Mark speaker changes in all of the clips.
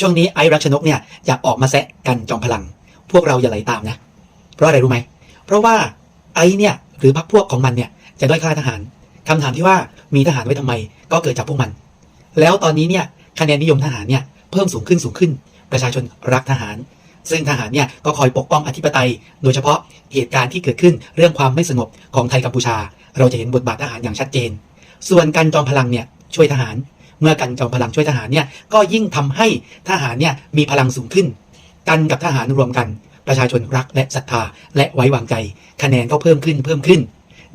Speaker 1: ช่วงนี้ไอรักชนกเนี่ยอยากออกมาแซะกันจอมพลัง พวกเราอย่าไหลตามนะ เพราะอะไรรู้ไหม เพราะว่าไอเนี่ยหรือพรรคพวกของมันเนี่ยจะด้อยค่าทหารคำถามที่ว่ามีทหารไว้ทำไม ก็เกิดจากพวกมัน แล้วตอนนี้เนี่ยคะแนนนิยมทหารเนี่ยเพิ่มสูงขึ้นสูงขึ้น ประชาชนรักทหาร ซึ่งทหารเนี่ยก็คอยปกป้องอธิปไตย โดยเฉพาะเหตุการณ์ที่เกิดขึ้นเรื่องความไม่สงบของไทยกัมพูชา เราจะเห็นบทบาททหารอย่างชัดเจน ส่วนกันจอมพลังเนี่ยช่วยทหาร เมื่อกันจอมพลังช่วยทหารเนี่ยก็ยิ่งทำให้ทหารเนี่ยมีพลังสูงขึ้น กันกับทหารรวมกัน ประชาชนรักและศรัทธาและไว้วางใจ คะแนนก็เพิ่มขึ้นเพิ่มขึ้น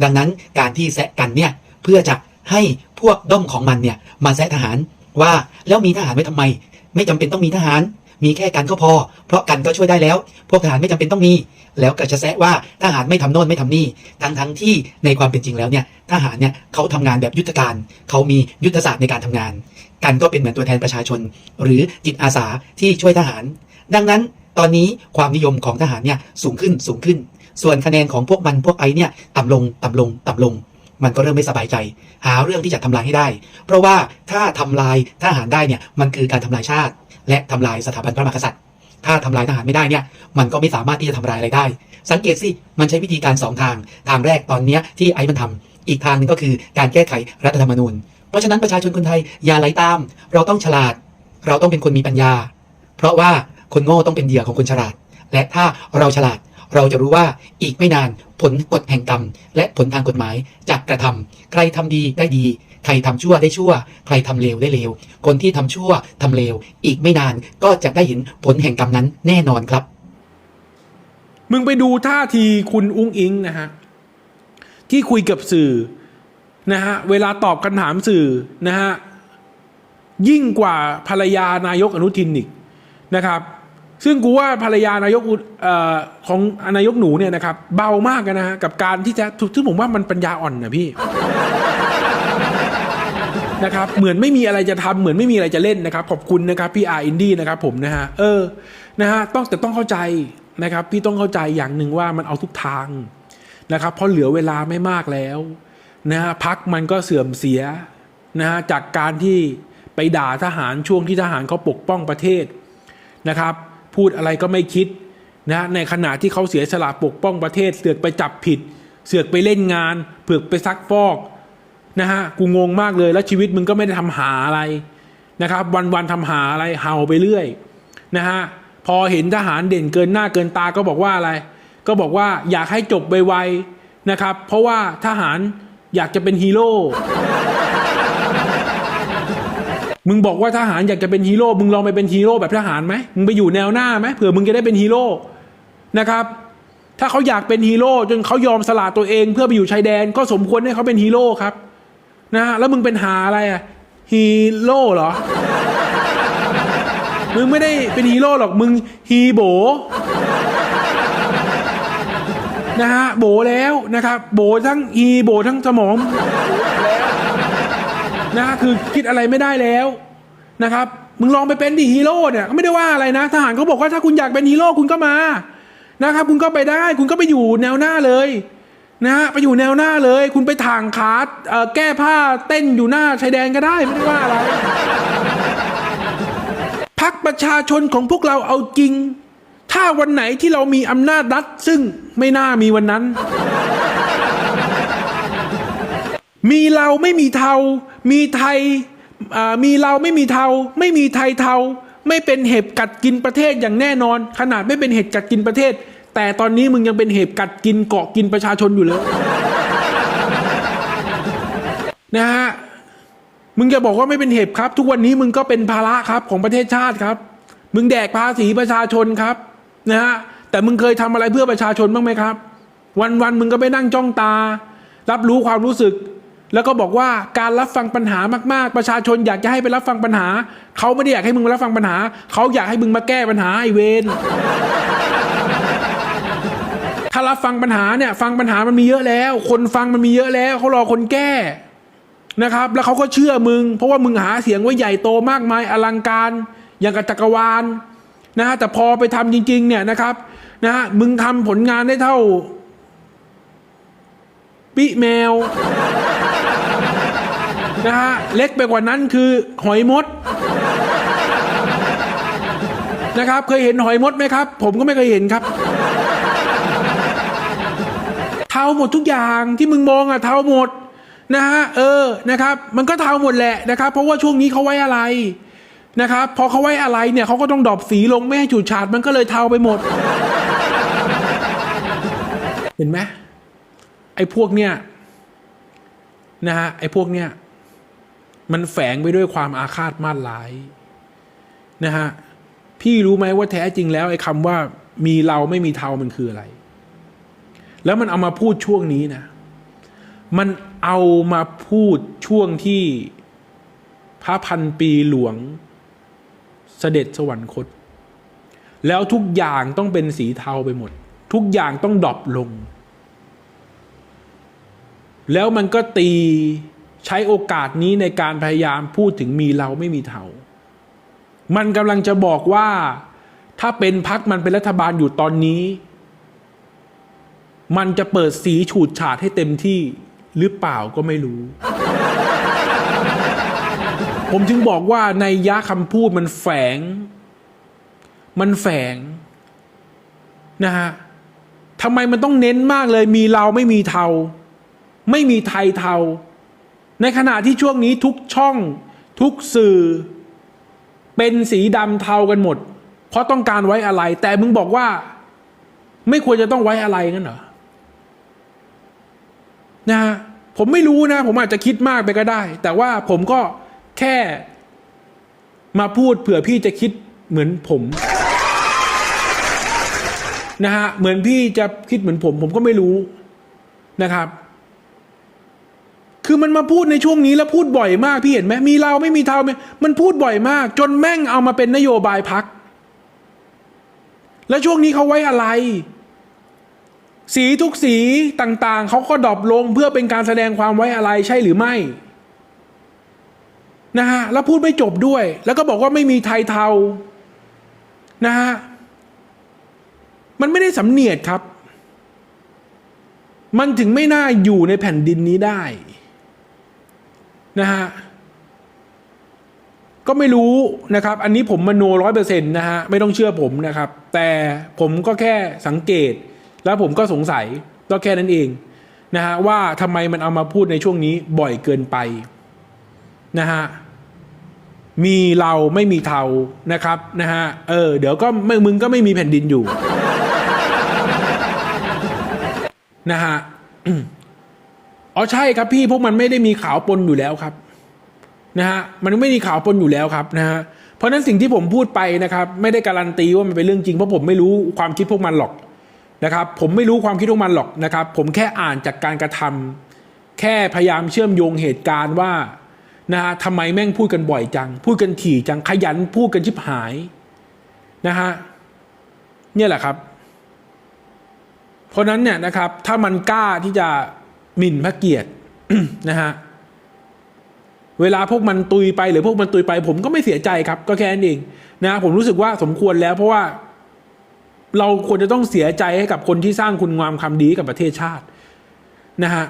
Speaker 1: ดังนั้นการที่แซะกันเนี่ยเพื่อจะให้พวกด้อมของมันเนี่ยมาแซะทหารว่าแล้วมีทหารไว้ทำไม ไม่จำเป็นต้องมีทหาร มีแค่กันก็พอ เพราะกันก็ช่วยได้แล้ว พวกทหารไม่จำเป็นต้องมี แล้วก็จะแซะว่าทหารไม่ทำโน่นไม่ทำนี่ ทั้งทั้งที่ในความเป็นจริงแล้วเนี่ยทหารเนี่ยเขาทำงานแบบยุทธการ เขามียุทธศาสตร์ในการทำงาน กันก็เป็นเหมือนตัวแทนประชาชน หรือจิตอาสาที่ช่วยทหาร ดังนั้นตอนนี้ความนิยมของทหารเนี่ยสูงขึ้นสูงขึ้น ส่วนคะแนนของพวกมันพวกไอเนี่ยต่ำลงต่ำลงต่ำลงมันก็เริ่มไม่สบายใจ หาเรื่องที่จะทำลายให้ได้ เพราะว่าถ้าทำลายทหารได้เนี่ยมันคือการทำลายชาติ และทำลายสถาบันพระมหากษัตริย์ ถ้าทำลายทหารไม่ได้เนี่ย มันก็ไม่สามารถที่จะทำลายอะไรได้ สังเกตสิมันใช้วิธีการสองทาง ทางแรกตอนนี้ที่ไอ้มันทำอีกทางหนึงก็คือการแก้ไขรัฐธรรมนูญ เพราะฉะนั้นประชาชนคนไทยอย่าไหลตาม เราต้องฉลาด เราต้องเป็นคนมีปัญญา เพราะว่าคนโง่ต้องเป็นเหยื่อของคนฉลาด และถ้าเราฉลาดเราจะรู้ว่าอีกไม่นานผลกฎแห่งกรรม และผลทางกฎหมายจะกระทำใครทำดีได้ดี ใครทำชั่วได้ชั่ว ใครทำเลวได้เลว คนที่ทำชั่วทำเลว อีกไม่นานก็จะได้เห็นผลแห่งกรรมนั้นแน่นอนครับ
Speaker 2: มึงไปดูท่าทีคุณอุ้งอิงนะฮะที่คุยกับสื่อนะฮะเวลาตอบคำถามสื่อนะฮะยิ่งกว่าภรรยานายกอนุทินอีกนะครับ ซึ่งกูว่าภรรยานายกอุเอ่อของนายกหนูเนี่ยนะครับ เบามากนะฮะกับการที่จะซึ่งผมว่ามันปัญญาอ่อนนะพี่ นะครับเหมือนไม่มีอะไรจะทำเหมือนไม่มีอะไรจะเล่นนะครับ ขอบคุณนะครับพี่อาร์อินดี้นะครับผมนะฮะเออนะฮะต้องแต่ต้องเข้าใจนะครับ พี่ต้องเข้าใจอย่างหนึ่งว่ามันเอาทุกทางนะครับเพราะเหลือเวลาไม่มากแล้วนะฮะพักมันก็เสื่อมเสียนะฮะจากการที่ไปด่าทหารช่วงที่ทหารเขาปกป้องประเทศนะครับ พูดอะไรก็ไม่คิดนะในขณะที่เขาเสียสละปกป้องประเทศ เสือกไปจับผิด เสือกไปเล่นงานเผือกไปซักฟอก นะฮะกูงงมากเลยแล้วชีวิตมึงก็ไม่ได้ทำหาอะไรนะครับ วันวันทำหาอะไรเห่าไปเรื่อยนะฮะพอเห็นทหารเด่นเกินหน้าเกินตาก็บอกว่าอะไร ก็บอกว่าอยากให้จบไวๆนะครับ เพราะว่าทหารอยากจะเป็นฮีโร่มึงบอกว่าทหารอยากจะเป็นฮีโร่ มึงลองไปเป็นฮีโร่แบบทหารไหม มึงไปอยู่แนวหน้าไหมเผื่อมึงจะได้เป็นฮีโร่นะครับ ถ้าเขาอยากเป็นฮีโร่จนเขายอมสละตัวเองเพื่อไปอยู่ชายแดน ก็สมควรให้เขาเป็นฮีโร่ครับ นะฮะแล้วมึงเป็นหาอะไรอะฮีโร่เหรอ มึงไม่ได้เป็นฮีโร่หรอก มึงฮีโบนะฮะโบแล้วนะครับโบทั้งฮีโบทั้งสมองนะฮะคือคิดอะไรไม่ได้แล้วนะครับ มึงลองไปเป็นดิฮีโร่เนี่ยก็ไม่ได้ว่าอะไรนะ ทหารเขาบอกว่าถ้าคุณอยากเป็นฮีโร่คุณก็มานะครับ คุณก็ไปได้ คุณก็ไปอยู่แนวหน้าเลย นะฮะไปอยู่แนวหน้าเลย คุณไปถ่างขาแก้ผ้าเต้นอยู่หน้าชายแดนก็ได้ไม่ได้ว่าอะไรพักประชาชนของพวกเราเอาจริง ถ้าวันไหนที่เรามีอำนาจรัฐซึ่งไม่น่ามีวันนั้น มีเราไม่มีเทา มีไทยมีเราไม่มีเทา ไม่มีไทยเทา ไม่เป็นเห็บกัดกินประเทศอย่างแน่นอน ขนาดไม่เป็นเห็บกัดกินประเทศ แต่ตอนนี้มึงยังเป็นเห็บกัดกินเกาะกินประชาชนอยู่เลย นะฮะมึงจะบอกว่าไม่เป็นเห็บครับ ทุกวันนี้มึงก็เป็นภาระครับของประเทศชาติครับ มึงแดกภาษีประชาชนครับนะฮะแต่มึงเคยทำอะไรเพื่อประชาชนบ้างไหมครับ วันวันมึงก็ไปนั่งจ้องตา รับรู้ความรู้สึก แล้วก็บอกว่าการรับฟังปัญหามากๆ ประชาชนอยากจะให้ไปรับฟังปัญหา เขาไม่ได้อยากให้มึงมารับฟังปัญหา เขาอยากให้มึงมาแก้ปัญหาไอเวน ถ้ารับฟังปัญหาเนี่ย ฟังปัญหามันมีเยอะแล้ว คนฟังมันมีเยอะแล้วเขารอคนแก้นะครับ แล้วเขาก็เชื่อมึง เพราะว่ามึงหาเสียงไว้ใหญ่โตมากมายอลังการอย่างกับจักรวาลนะฮะแต่พอไปทำจริง ๆ เนี่ยนะครับนะฮะมึงทำผลงานได้เท่าปิแมวนะฮะเล็กไปกว่านั้นคือหอยมดนะครับ เคยเห็นหอยมดไหมครับ ผมก็ไม่เคยเห็นครับ หมดทุกอย่างที่มึงมองอะเทาหมดนะฮะเออนะครับ มันก็เทาหมดแหละนะครับ เพราะว่าช่วงนี้เขาไว้อะไรนะครับ พอเขาไว้อะไรเนี่ยเขาก็ต้องดรอปสีลงไม่ให้ฉูดฉาดมันก็เลยเทาไปหมด เห็นไหมไอ้พวกเนี่ยนะฮะไอ้พวกเนี่ยมันแฝงไปด้วยความอาฆาตมาดร้ายนะฮะพี่รู้ไหมว่าแท้จริงแล้วไอ้คำว่ามีเราไม่มีเทามันคืออะไร แล้วมันเอามาพูดช่วงนี้นะ มันเอามาพูดช่วงที่พระพันปีหลวงเสด็จสวรรคต แล้วทุกอย่างต้องเป็นสีเทาไปหมด ทุกอย่างต้องดรอปลง แล้วมันก็ตีใช้โอกาสนี้ในการพยายามพูดถึงมีเราไม่มีเทา มันกำลังจะบอกว่า ถ้าเป็นพักมันเป็นรัฐบาลอยู่ตอนนี้ มันจะเปิดสีฉูดฉาดให้เต็มที่หรือเปล่าก็ไม่รู้ ผมจึงบอกว่าในยะคำพูดมันแฝง มันแฝงนะฮะทำไมมันต้องเน้นมากเลย มีเราไม่มีเทา ไม่มีไทยเทา ในขณะที่ช่วงนี้ทุกช่อง ทุกสื่อ เป็นสีดำเทากันหมด เพราะต้องการไว้อะไร แต่มึงบอกว่า ไม่ควรจะต้องไว้อะไรงั้นเหรอ นะฮะผมไม่รู้นะ ผมอาจจะคิดมากไปก็ได้ แต่ว่าผมก็แค่มาพูดเผื่อพี่จะคิดเหมือนผมนะฮะเหมือนพี่จะคิดเหมือนผม ผมก็ไม่รู้นะครับ คือมันมาพูดในช่วงนี้แล้วพูดบ่อยมากพี่เห็นไหมมีเราไม่มีเทาไหมมันพูดบ่อยมาก จนแม่งเอามาเป็นนโยบายพัก แล้วช่วงนี้เขาไว้อะไร สีทุกสีต่างๆ เขาก็ดรอปลงเพื่อเป็นการแสดงความไว้อะไรใช่หรือไม่นะฮะแล้วพูดไม่จบด้วย แล้วก็บอกว่าไม่มีไทยเทานะฮะมันไม่ได้สำเนียดครับ มันถึงไม่น่าอยู่ในแผ่นดินนี้ได้นะฮะก็ไม่รู้นะครับ อันนี้ผมมโนร้อยเปอร์เซ็นต์นะฮะไม่ต้องเชื่อผมนะครับ แต่ผมก็แค่สังเกต แล้วผมก็สงสัยก็แค่นั้นเองนะฮะว่าทำไมมันเอามาพูดในช่วงนี้บ่อยเกินไปนะฮะมีเราไม่มีเทานะครับนะฮะเออเดี๋ยวก็ไม่มึงก็ไม่มีแผ่นดินอยู่นะฮะอ๋อใช่ครับพี่พวกมันไม่ได้มีขาวปนอยู่แล้วครับนะฮะมันไม่มีขาวปนอยู่แล้วครับนะฮะเพราะนั้นสิ่งที่ผมพูดไปนะครับ ไม่ได้การันตีว่ามันเป็นเรื่องจริงเพราะผมไม่รู้ความคิดพวกมันหรอก นะครับผมไม่รู้ความคิดพวกมันหรอกนะครับ ผมแค่อ่านจากการกระทำแค่พยายามเชื่อมโยงเหตุการณ์ว่านะฮะทำไมแม่งพูดกันบ่อยจัง พูดกันถี่จังขยันพูดกันชิบหายนะฮะเนี่ยแหละครับ เพราะฉะนั้นเนี่ยนะครับ ถ้ามันกล้าที่จะหมิ่นพระเกียรตินะฮะเวลาพวกมันตุยไปหรือพวกมันตุยไป ผมก็ไม่เสียใจครับ ก็แค่นั้นเองนะผมรู้สึกว่าสมควรแล้วเพราะว่า เราควรจะต้องเสียใจให้กับคนที่สร้างคุณงามความดีกับประเทศชาตินะฮะ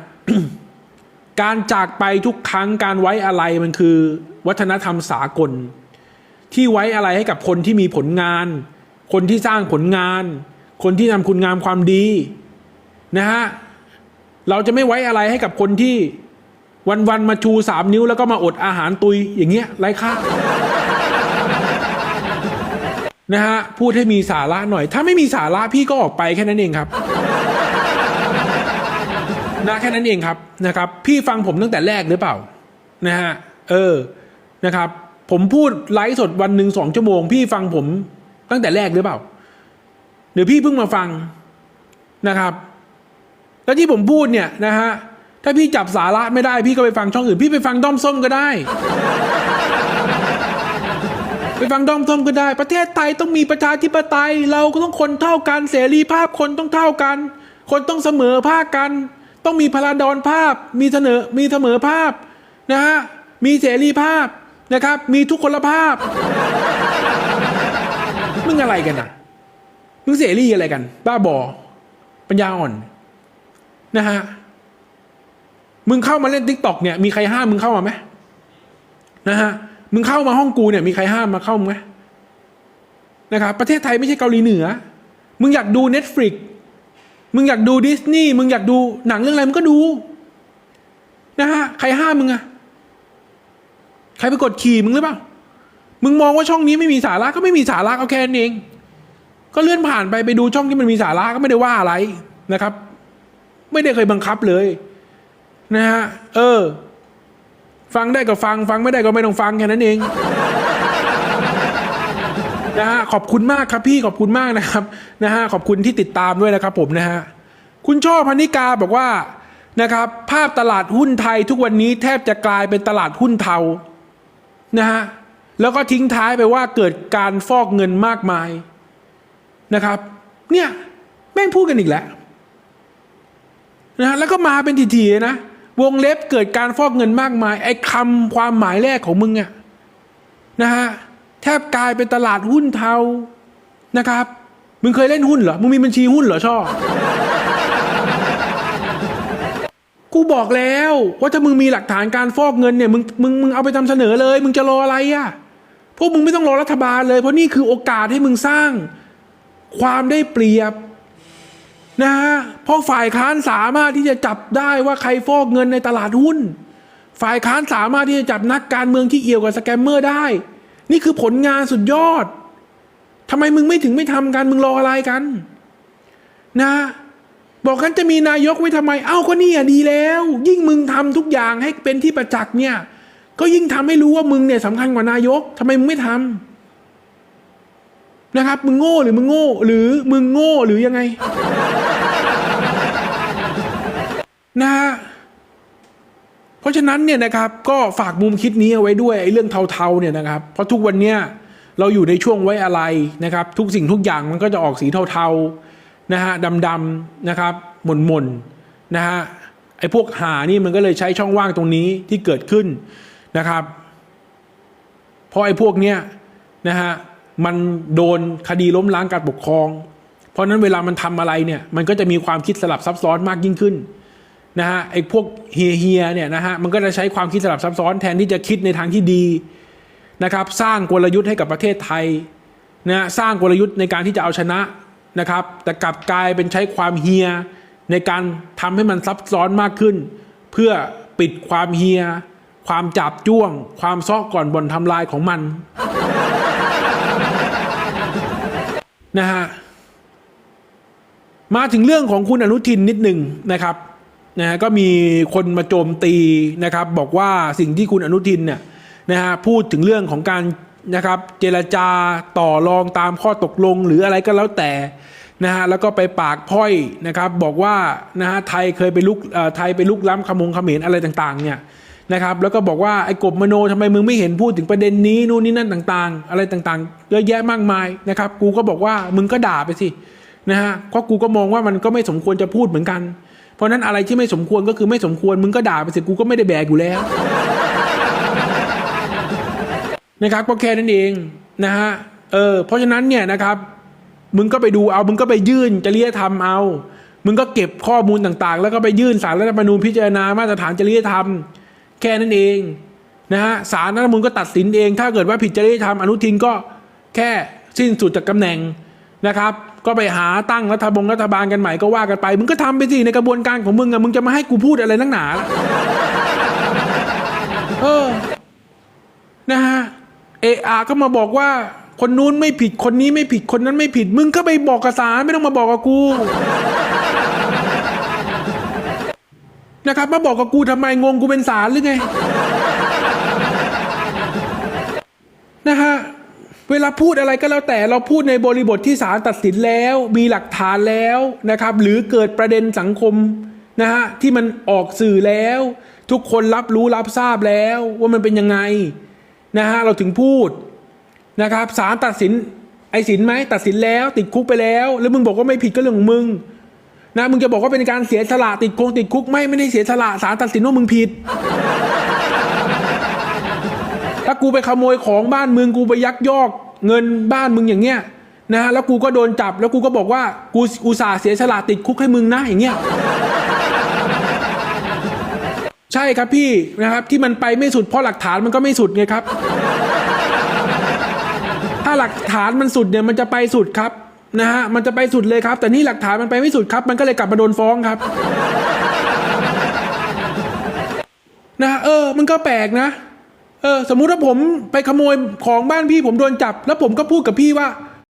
Speaker 2: การจากไปทุกครั้งการไว้อะไรมันคือ วัฒนธรรมสากล ที่ไว้อะไรให้กับคนที่มีผลงาน คนที่สร้างผลงาน คนที่ทำคุณงามความดีนะฮะเราจะไม่ไว้อะไรให้กับคนที่วันๆมาชูสามนิ้วแล้วก็มาอดอาหารตุยอย่างเงี้ยไร้ค่า นะฮะพูดให้มีสาระหน่อย ถ้าไม่มีสาระพี่ก็ออกไปแค่นั้นเองครับนะแค่นั้นเองครับนะครับ พี่ฟังผมตั้งแต่แรกหรือเปล่านะฮะเออนะครับ ผมพูดไลฟ์สดวันหนึ่งสองชั่วโมง พี่ฟังผมตั้งแต่แรกหรือเปล่าเดี๋ยวพี่เพิ่งมาฟังนะครับ แล้วที่ผมพูดเนี่ยนะฮะถ้าพี่จับสาระไม่ได้พี่ก็ไปฟังช่องอื่น พี่ไปฟังด้อมส้มก็ได้ ไปฟังด้อมส้มก็ได้ ประเทศไทยต้องมีประชาธิปไตย เราก็ต้องคนเท่ากันเสรีภาพคนต้องเท่ากัน คนต้องเสมอภาคกัน ต้องมีพลาดอนภาพ มีเสนอมีเสมอภาพนะฮะมีเสรีภาพนะครับ มีทุกคนภาพ มึงอะไรกันอะมึงเสรีอะไรกัน บ้าบอ ปัญญาอ่อน นะฮะมึงเข้ามาเล่นทิกตอกเนี่ยมีใครห้ามมึงเข้ามาไหมนะฮะ มึงเข้ามาห้องกูเนี่ยมีใครห้ามมาเข้ามึงไหมนะครับประเทศไทยไม่ใช่เกาหลีเหนือ มึงอยากดู Netflix มึงอยากดูดิสนีย์มึงอยากดูหนังเรื่องอะไรมึงก็ดูนะฮะใครห้ามมึงอะใครไปกดขี่มึงหรือเปล่า มึงมองว่าช่องนี้ไม่มีสาระก็ไม่มีสาระก็แค่นั้นเอง ก็เลื่อนผ่านไปไปดูช่องที่มันมีสาระก็ไม่ได้ว่าอะไรนะครับ ไม่ได้เคยบังคับเลย นะฮะเออ ฟังได้ก็ฟัง ฟังไม่ได้ก็ไม่ต้องฟังแค่นั้นเองนะฮะขอบคุณมากครับพี่ขอบคุณมากนะครับนะฮะขอบคุณที่ติดตามด้วยนะครับผมนะฮะคุณช่อพนิกาบอกว่านะครับภาพตลาดหุ้นไทยทุกวันนี้แทบจะกลายเป็นตลาดหุ้นเทานะฮะแล้วก็ทิ้งท้ายไปว่าเกิดการฟอกเงินมากมายนะครับ เนี่ยแม่งพูดกันอีกแล้วนะฮะแล้วก็มาเป็นทีๆนะ วงเล็บเกิดการฟอกเงินมากมาย ไอ้คำความหมายแรกของมึงอะนะฮะแทบกลายเป็นตลาดหุ้นเทานะครับ มึงเคยเล่นหุ้นเหรอ มึงมีบัญชีหุ้นเหรอช่อกูบอกแล้วว่าถ้ามึงมีหลักฐานการฟอกเงินเนี่ยมึงมึงมึงเอาไปทำเสนอเลย มึงจะรออะไรอะ่ะพวกมึงไม่ต้องรอรัฐบาลเลย เพราะนี่คือโอกาสให้มึงสร้าง ความได้เปรียบ นะฮะเพราะฝ่ายค้านสามารถที่จะจับได้ว่าใครฟอกเงินในตลาดหุ้น ฝ่ายค้านสามารถที่จะจับนักการเมืองที่เอี่ยวกับสแกมเมอร์ได้ นี่คือผลงานสุดยอดทำไมมึงไม่ถึงไม่ทำกันมึงรออะไรกัน นะ บอกกันจะมีนายกไว้ทำไม เอ้าก็นี่อะดีแล้ว ยิ่งมึงทำทุกอย่างให้เป็นที่ประจักษ์เนี่ย ก็ยิ่งทำให้รู้ว่ามึงเนี่ยสำคัญกว่านายกทำไมมึงไม่ทำ นะครับ มึงโง่หรือมึงโง่ หรือมึงโง่หรือยังไง นะฮะเพราะฉะนั้นเนี่ยนะครับ ก็ฝากมุมคิดนี้เอาไว้ด้วยไอ้เรื่องเทาๆเนี่ยนะครับ เพราะทุกวันเนี้ยเราอยู่ในช่วงไว้อะไรนะครับ ทุกสิ่งทุกอย่างมันก็จะออกสีเทาๆนะฮะดำๆนะครับหม่นๆนะฮะไอ้พวกหานี่มันก็เลยใช้ช่องว่างตรงนี้ที่เกิดขึ้นนะครับ เพราะไอ้พวกเนี้ยนะฮะ มันโดนคดีล้มล้างการปกครอง เพราะนั้นเวลามันทำอะไรเนี่ยมันก็จะมีความคิดสลับซับซ้อนมากยิ่งขึ้นนะฮะไอ้พวกเฮียเฮียเนี่ยนะฮะมันก็จะใช้ความคิดสลับซับซ้อนแทนที่จะคิดในทางที่ดีนะครับ สร้างกลยุทธ์ให้กับประเทศไทยนะสร้างกลยุทธ์ในการที่จะเอาชนะนะครับ แต่กลับกลายเป็นใช้ความเฮียในการทำให้มันซับซ้อนมากขึ้น เพื่อปิดความเฮีย ความจับจ้วง ความซ้อก่อนบ่นทำลายของมัน นะฮะมาถึงเรื่องของคุณอนุทินนิดหนึ่งนะครับนะฮะก็มีคนมาโจมตีนะครับ บอกว่าสิ่งที่คุณอนุทินเนี่ยนะฮะพูดถึงเรื่องของการนะครับเจรจาต่อรองตามข้อตกลงหรืออะไรก็แล้วแต่นะฮะแล้วก็ไปปากพ้อยนะครับ บอกว่านะฮะไทยเคยไปลุกไทยไปลุกล้ำขมงเขมรอะไรต่างๆเนี่ย นะครับแล้วก็บอกว่าไอ้กบมโนทำไมมึงไม่เห็นพูดถึงประเด็นนี้นู่นนี่นั่นต่างๆ อะไรต่างๆ เยอะแยะมากมายนะครับกูก็บอกว่ามึงก็ด่าไปสินะฮะเพราะกูก็มองว่ามันก็ไม่สมควรจะพูดเหมือนกัน เพราะฉะนั้นอะไรที่ไม่สมควรก็คือไม่สมควรมึงก็ด่าไปสิกูก็ไม่ได้แบกอยู่แล้วนะครับก็แค่นั้นเองนะฮะเออเพราะฉะนั้นเนี่ยนะครับมึงก็ไปดูเอา มึงก็ไปยื่นจริยธรรมเอา มึงก็เก็บข้อมูลต่างๆ แล้วก็ไปยื่นสารรัฐธรรมนูญพิจารณามาตรฐานจริยธรรม แค่นั้นเองนะฮะสารรัฐธรรมนูญก็ตัดสินเอง ถ้าเกิดว่าผิดจริยธรรมอนุทินก็แค่สิ้นสุดจากตำแหน่งนะครับ ก็ไปหาตั้งรัฐบงรัฐบาลกันใหม่ก็ว่ากันไป มึงก็ทำไปสิในกระบวนการของมึงอะมึงจะมาให้กูพูดอะไรนักหนาเออนะฮะเออาก็มาบอกว่าคนนู้นไม่ผิดคนนี้ไม่ผิดคนนั้นไม่ผิด มึงก็ไปบอกกับศาลไม่ต้องมาบอกกับกู นะครับ มาบอกกับกูทำไมงงกูเป็นศาลหรือไงนะฮะเวลาพูดอะไรก็แล้วแต่เราพูดในบริบทที่ศาลตัดสินแล้ว มีหลักฐานแล้วนะครับ หรือเกิดประเด็นสังคมนะฮะที่มันออกสื่อแล้ว ทุกคนรับรู้รับทราบแล้วว่ามันเป็นยังไงนะฮะเราถึงพูดนะครับศาลตัดสินไอ้สินไหมตัดสินแล้ว ติดคุกไปแล้ว แล้วมึงบอกว่าไม่ผิดก็เรื่องของมึง นะมึงจะบอกว่าเป็นการเสียสละติดคงติดคุกไม่ไม่ได้เสียสละศาลตัดสินว่ามึงผิด ถ้ากูไปขโมยของบ้านมึงกูไปยักยอกเงินบ้านมึงอย่างเงี้ยนะแล้วกูก็โดนจับแล้วกูก็บอกว่ากูอุตส่าห์เสียสละติดคุกให้มึงนะอย่างเงี้ยใช่ครับพี่นะครับ ที่มันไปไม่สุดเพราะหลักฐานมันก็ไม่สุดไงครับ ถ้าหลักฐานมันสุดเนี่ยมันจะไปสุดครับ นะฮะมันจะไปสุดเลยครับ แต่นี่หลักฐานมันไปไม่สุดครับ มันก็เลยกลับมาโดนฟ้องครับนะเออ มันก็แปลกนะ เออ สมมุติว่าผมไปขโมยของบ้านพี่ผมโดนจับ แล้วผมก็พูดกับพี่ว่า